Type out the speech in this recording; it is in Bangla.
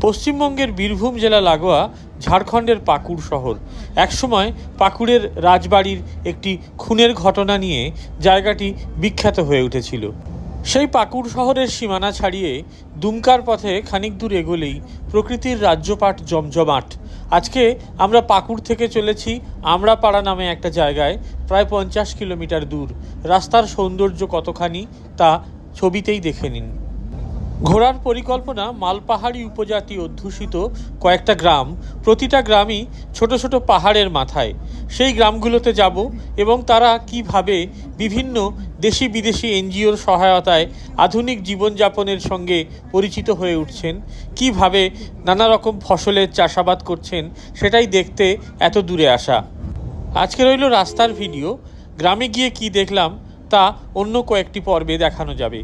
পশ্চিমবঙ্গের বীরভূম জেলা লাগোয়া ঝাড়খণ্ডের পাকুড় শহর। একসময় পাকুড়ের রাজবাড়ির একটি খুনের ঘটনা নিয়ে জায়গাটি বিখ্যাত হয়ে উঠেছিল। সেই পাকুড় শহরের সীমানা ছাড়িয়ে দুমকার পথে খানিক দূর এগোলেই প্রকৃতির রাজ্যপাট জমজমাট। আজকে আমরা পাকুড় থেকে চলেছি আমরাপাড়া নামে একটা জায়গায়, প্রায় পঞ্চাশ কিলোমিটার দূর। রাস্তার সৌন্দর্য কতখানি তা ছবিতেই দেখে নিন। ঘোরার পরিকল্পনা মালপাহাড়ি উপজাতি অধ্যুষিত কয়েকটা গ্রাম, প্রতিটা গ্রামই ছোট ছোট পাহাড়ের মাথায়। সেই গ্রামগুলোতে যাব এবং তারা কীভাবে বিভিন্ন দেশি বিদেশি এনজিওর সহায়তায় আধুনিক জীবনযাপনের সঙ্গে পরিচিত হয়ে উঠছেন, কীভাবে নানা রকম ফসলের চাষাবাদ করছেন, সেটাই দেখতে এত দূরে আসা। আজকে রইল রাস্তার ভিডিও। গ্রামে গিয়ে কি দেখলাম তা অন্য কয়েকটি পর্বে দেখানো যাবে।